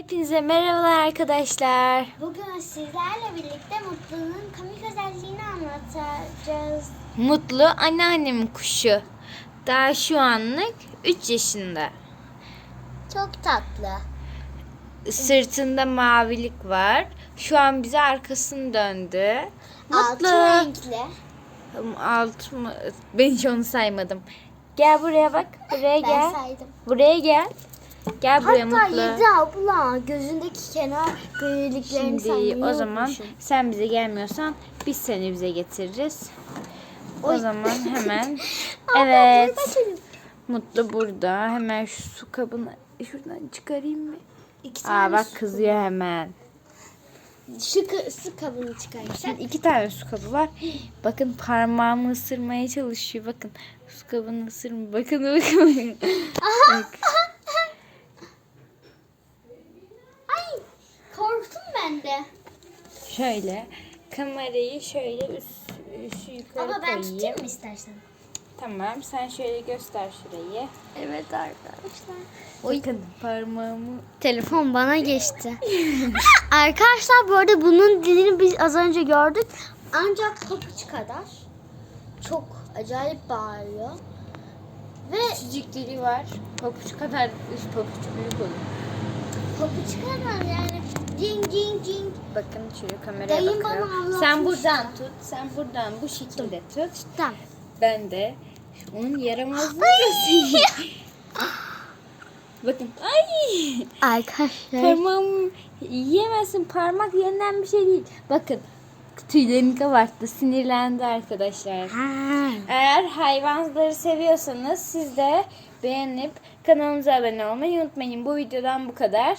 Hepinize merhabalar arkadaşlar. Bugün sizlerle birlikte mutluluğun komik özelliğini anlatacağız. Mutlu anneannemin kuşu. Daha şu anlık 3 yaşında. Çok tatlı. Sırtında mavilik var. Şu an bize arkasını döndü. Altı Mutlu. renkli. Alt mı? Ben hiç onu saymadım. Gel buraya bak. Buraya Ben gel. saydım. Buraya gel. Gel buraya Hatta Mutlu. yedi abla. Gözündeki kenar göğüliklerini saymayı Şimdi o zaman sen bize gelmiyorsan biz seni bize getiririz. O Oy. zaman hemen evet. Mutlu burada. Hemen şu su kabını şuradan çıkarayım mı? İki Aa tane bak su- kızıyor hemen. Şu su kabını çıkarırsak. Şimdi iki tane su kabı var. Bakın parmağımı ısırmaya çalışıyor. Bakın su kabını ısırmıyor. Bakın bakın. Bak. Ay korktum ben de. Şöyle kamerayı şöyle üst, üst yukarı Ama ben koyayım. tutayım mı istersen? Tamam sen şöyle göster şurayı. Evet arkadaşlar. Bakın parmağımı Telefon bana geçti. Arkadaşlar bu arada bunun dilini biz az önce gördük. Ancak papuç kadar. Çok acayip bağırıyor. Ve küçücük dili var. Papuç kadar üst papuç büyük olur. papuç kadar yani ding ding ding. Bakın şöyle kameraya Dayım anlatmış. Sen buradan tut. Sen buradan bu şekilde tut. Tamam. Ben de onun göstereyim. Bakın. Ay! Arkadaşlar. Parmağımı yiyemezsin. Parmak yenilen bir şey değil. Bakın. Tüylerini kabarttı. Sinirlendi arkadaşlar. Ha. Eğer hayvanları seviyorsanız siz de beğenip kanalımıza abone olmayı unutmayın. Bu videodan bu kadar.